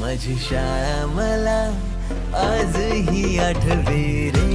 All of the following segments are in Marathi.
माझी शाळा मला आजही आठवे रे.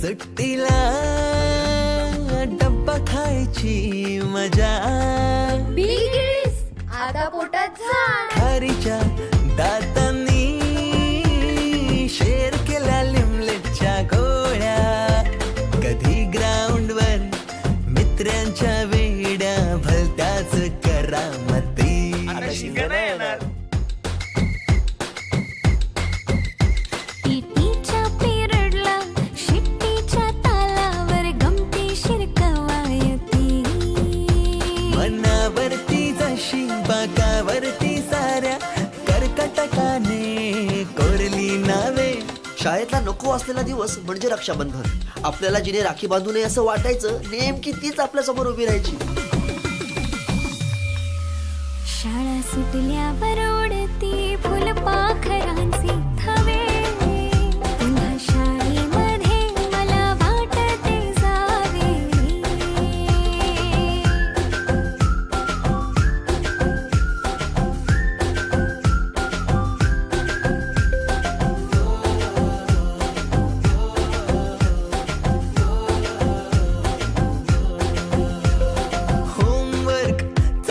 सुट्टीला डब्बा खायची मजा. आता पोटात झाड. खारीच्या दातांनी शेर केल्या लिमलेटच्या गोळ्या. कधी ग्राउंडवर मित्रांच्या वेड्या भलत्याच करामती. जशी साऱ्या कर्कटकाने कोरली नावे. शाळेतला नको असलेला दिवस म्हणजे रक्षाबंधन. आपल्याला जिने राखी बांधू नये असं वाटायचं नेमकी तीच आपल्यासमोर उभी राहायची. शाळा सुटल्यावर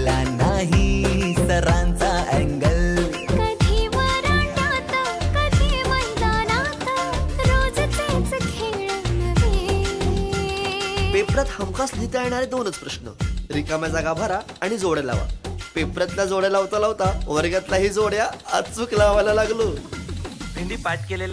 चुकला नाही सरांचा अँगल. कधी कधी मैदानात रोजचेच खेळ नव्हे पेपरात हमखास लिहिता येणारे दोनच प्रश्न. रिकाम्या जागा भरा आणि जोड्या लावा. पेपरातल्या जोड्या लावता लावता वर्गातल्याही जोड्या अचूक लावायला लागलो. भेंडी पाठ केलेल्या